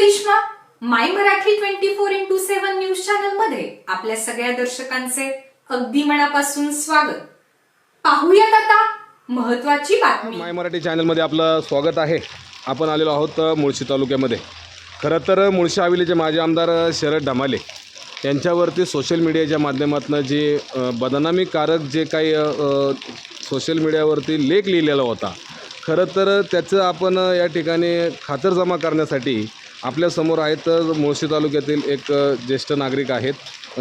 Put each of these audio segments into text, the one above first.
Karishma my Marathi twenty four into seven news चॅनलमध्ये आपल्या सगळ्या दर्शकांचे अगदी मनापासून स्वागत. पाहूयात आता महत्वाची बातमी. माय मराठी चॅनलमध्ये आपलं स्वागत आहे. आपण आलेलो आहोत मुळशी तालुक्यामध्ये. खरं तर मुळशी हवेलीचे माजी आमदार शरद ढमाले यांच्यावरती सोशल मीडियाच्या माध्यमातून जे बदनामीकारक जे काही सोशल मीडियावरती लेख लिहिलेला होता. खरं तर त्याचं आपण या ठिकाणी खातरजमा करण्यासाठी आपल्यासमोर आहेत मुळशी तालुक्यातील एक ज्येष्ठ नागरिक आहेत.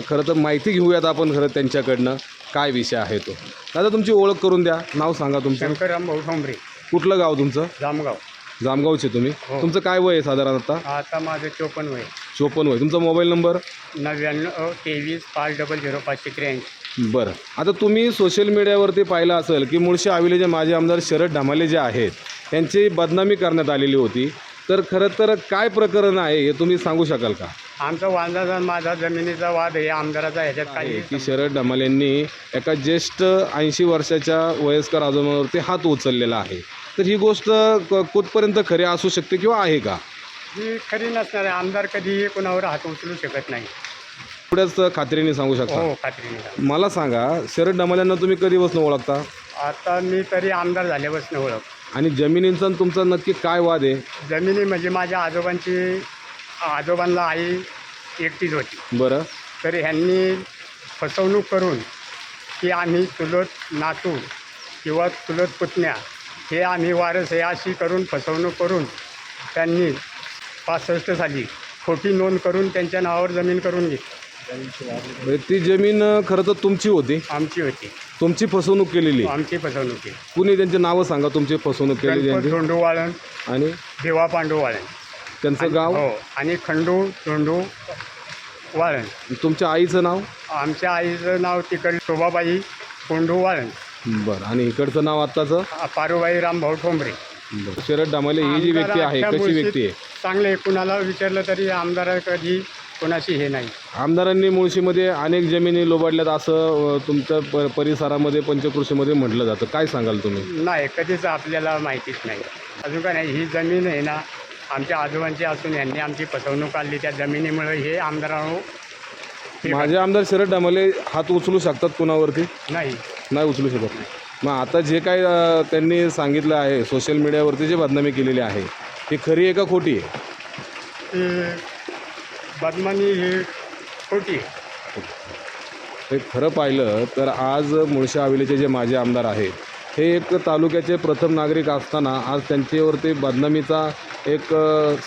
खरं तर माहिती घेऊयात आपण खरं त्यांच्याकडनं काय विषय आहे तो. दादा तुमची ओळख करून द्या. नाव सांगा तुमचं. शंकरराम भाऊ ठोंबरे. कुठलं गाव तुमचं? जामगाव. जामगावचे तुम्ही. हो. तुमचं काय वय आहे साधारण आता? आता माझं चोपन्न वय. चोपन्न वय. तुमचा मोबाईल नंबर? नव्याण्णव तेवीस पाच डबल झिरो पाचशे त्र्याऐंशी. बरं. आता तुम्ही सोशल मीडियावरती पाहिलं असेल की मुळशी हवेलीचे माजी आमदार शरद ढमाले जे आहेत त्यांची बदनामी करण्यात आलेली होती. तर खरं तर काय प्रकरण आहे हे तुम्ही सांगू शकाल का? आमचा वांदाचा आणि माझा जमिनीचा वाद आहे आमदाराचा ह्याच्यात काही की शरद ढमाले यांनी एका ज्येष्ठ ऐंशी वर्षाच्या वयस्कर आजोबावरती हात उचललेला आहे. तर ही गोष्ट क- कुठपर्यंत खरी असू शकते किंवा आहे का? ही खरी नसणार आहे. आमदार कधीही कोणावर हात उचलू शकत नाही. पुढेच खात्रीने सांगू शकता? हो खात्रीने मला सांगा शरद ढमाल्यांना तुम्ही कधीपासून ओळखता? आता मी तरी आमदार झाल्यापासून ओळख आणि जमिनींचा आणि तुमचा नक्की काय वाद आहे? जमिनी म्हणजे माझ्या आजोबांची आजोबांना आई एकटीच होती. बरं. तर ह्यांनी फसवणूक करून की आम्ही चुलत नातू किंवा चुलत पुतण्या हे आम्ही वारस हे अशी करून फसवणूक करून त्यांनी पासष्ट साली खोटी नोंद करून त्यांच्या नावावर जमीन करून घेतली. म्हणजे ती जमीन खरं तर तुमची होती. आमची होती. तुमची फसवणूक केलेली. आमची फसवणूक केली. कुणी त्यांची नावं सांगा तुमची फसवणूक केलेली गणपत धोंडू वाळण आणि? देवा पांडू वाळण त्यांचं गाव? हो आणि खंडू धोंडू वाळण तुमच्या आईचं नाव? आमच्या आईचं नाव तिकड शोभाबाई कोंडू वाळण बरं आणि इकडचं नाव आत्ताचं? पारुबाई रामभाऊ ठोंबरे. बरं. शरद ढमाले ही जी व्यक्ती आहे कशी व्यक्ती आहे? चांगले कुणाला विचारलं तरी आमदार कधी कोणाशी हे नाही. आमदारांनी मुळशीमध्ये अनेक जमिनी लोबाडल्यात असं अं, तुमच्या प परिसरामध्ये पंचकृषीमध्ये म्हटलं जातं. काय सांगाल तुम्ही? नाही कधीच आपल्याला माहितीच नाही. अजून काय नाही ही जमीन आहे ना आमच्या आजोबांची असून यांनी आमची फसवणूक काढली त्या जमिनीमुळे हे आमदारांनो माझे आमदार शरद ढमाले हात उचलू शकतात कुणावरती? नाही. नाही उचलू शकत. मग आता जे काय अ, त्यांनी सांगितलं आहे सोशल मीडियावरती जे बदनामी केलेली आहे ती खरी आहे का खोटी आहे? ते बदमानी ही खोटी आहे. हे खरं पाहिलं तर आज मुळशा हवेलीचे जे माजी आमदार आहेत हे एक तालुक्याचे प्रथम नागरिक असताना आज त्यांच्यावरती बदनामीचा एक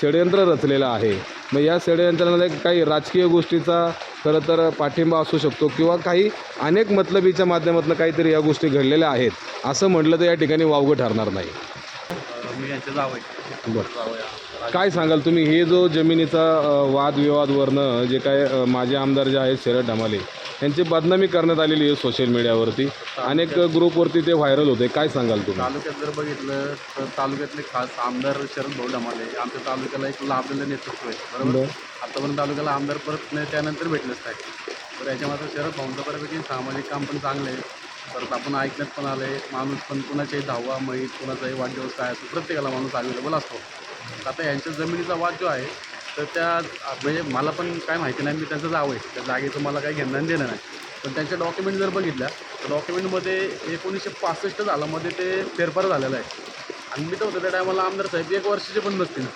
षडयंत्र रचलेलं आहे. मग या षडयंत्रामध्ये काही राजकीय गोष्टीचा खरं तर पाठिंबा असू शकतो किंवा काही अनेक मतलबीच्या माध्यमातून काहीतरी या गोष्टी घडलेल्या आहेत असं म्हटलं तर या ठिकाणी वावगं ठरणार नाही. मी यांचे जावं बरं. काय सांगाल तुम्ही? हे जो जमिनीचा अ, वादविवादवरनं जे काय माजी आमदार जे आहेत शरद ढमाले यांची बदनामी करण्यात आलेली आहे सोशल मीडियावरती अनेक ग्रुपवरती ते व्हायरल होते. काय सांगाल तुम्ही? तालुक्यात जर बघितलं तर तालुक्यातले खास आमदार शरद भाऊ ढमाले आमच्या तालुक्याला एक लाभलेलं नेतृत्व आहे. बरोबर? बरं. आतापर्यंत तालुक्याला आमदार परत नाही त्यानंतर भेटलंच नाही तर याच्यामध्ये शरद भाऊंचं बऱ्यापैकी सामाजिक काम पण चांगलं आहे. परत आपण ऐकण्यात पण आलं आहे माणूस पण कुणाच्याही दहावा मैत कुणाचाही वाढदिवस काय असतो प्रत्येकाला माणूस अवेलेबल असतो. आता यांच्या जमिनीचा वाद जो आहे तर त्या म्हणजे मला पण काय माहिती नाही मी त्यांचं जावं आहे. त्या जागेचं मला काही घेणं देणं नाही. पण त्यांच्या डॉक्युमेंट जर बघितल्या तर डॉक्युमेंटमध्ये एकोणीसशे पासष्ट सालामध्ये ते फेरफार झालेला आहे. आणि मी तर होतं त्या टायमाला आमदार साहेब एक वर्षाचे पण नसतील.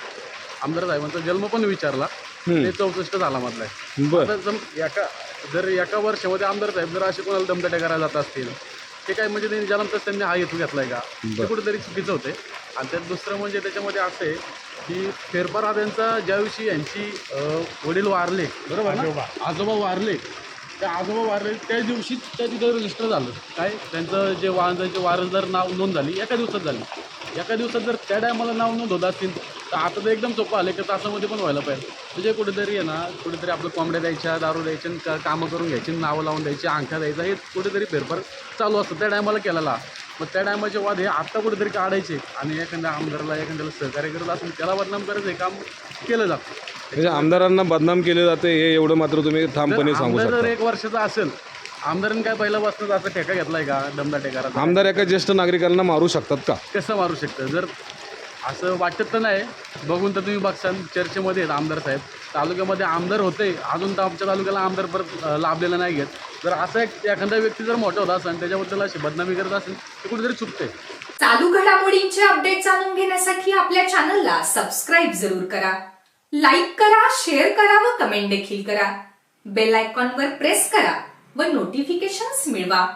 आमदार साहेबांचा जन्म पण विचारला ते चौसष्ट सालामधला आहे. एका जर एका वर्षामध्ये आमदार साहेब जर असे कोणाला दमदाट्या करायला जात असतील ते काय म्हणजे त्यांनी जन्मताच त्यांनी हा हेतू घेतलाय का ते कुठेतरी चुकीचं होते आणि त्यात दुसरं म्हणजे त्याच्यामध्ये असं आहे की फेरफार हा त्यांचा ज्या दिवशी यांची वडील वारले बरोबर ना? आजोबा. आजोबा वारले. त्या आजोबा वारले त्या दिवशीच त्या तिथं रजिस्टर झालं. काय? त्यांचं जे वाहनाचे वारसदार नाव नोंद झाली. एका दिवसात झाली. एका दिवसात जर त्या टायमाला नाव नोंद होत असतील आता तर एकदम सोपं आलं की तासामध्ये पण व्हायला पाहिजे. म्हणजे कुठेतरी आहे ना कुठेतरी आपलं कोंबड्या द्यायच्या दारू द्यायच्या आणि का- कामं करून घ्यायची नावं लावून द्यायची अंगठा द्यायचा हे कुठेतरी फेरफार चालू असतं. त्या टायमाला केलेला. मग त्या टायमाचे वाद हे आत्ता कुठेतरी काढायचे आणि एखाद्या आमदाराला एखाद्याला सहकार्य करत असेल त्याला बदनाम करायचं हे काम केलं जातं. म्हणजे आमदारांना बदनाम केले जाते हे एवढं मात्र तुम्ही ठामपणे सांगू आमदार जर शकता. एक वर्षाचा असेल आमदारांनी काय पहिला बसणं असा ठेका घेतलाय का दमदा टेकाराचा आमदार एका ज्येष्ठ नागरिकांना मारू शकतात का? कसं मारू शकतं? जर असं वाटत तर नाही. बघून तर तुम्ही बघसाल चर्चेमध्ये आहेत आमदार साहेब. तालुक्यामध्ये आमदार होते अजून तर आमच्या तालुक्याला आमदार परत लाभलेला नाही आहेत. जर असं एक एखादा व्यक्ती जर मोठा होता असेल त्याच्याबद्दल अशी बदनामी करत असेल तर कुठेतरी चुकते चालू घडामोडींचे अपडेट जाणून घेण्यासाठी आपल्या चॅनलला सबस्क्राईब जरूर करा. लाईक करा शेअर करा व कमेंट देखील करा. बेल आयकॉनवर प्रेस करा व नोटिफिकेशन्स मिळवा.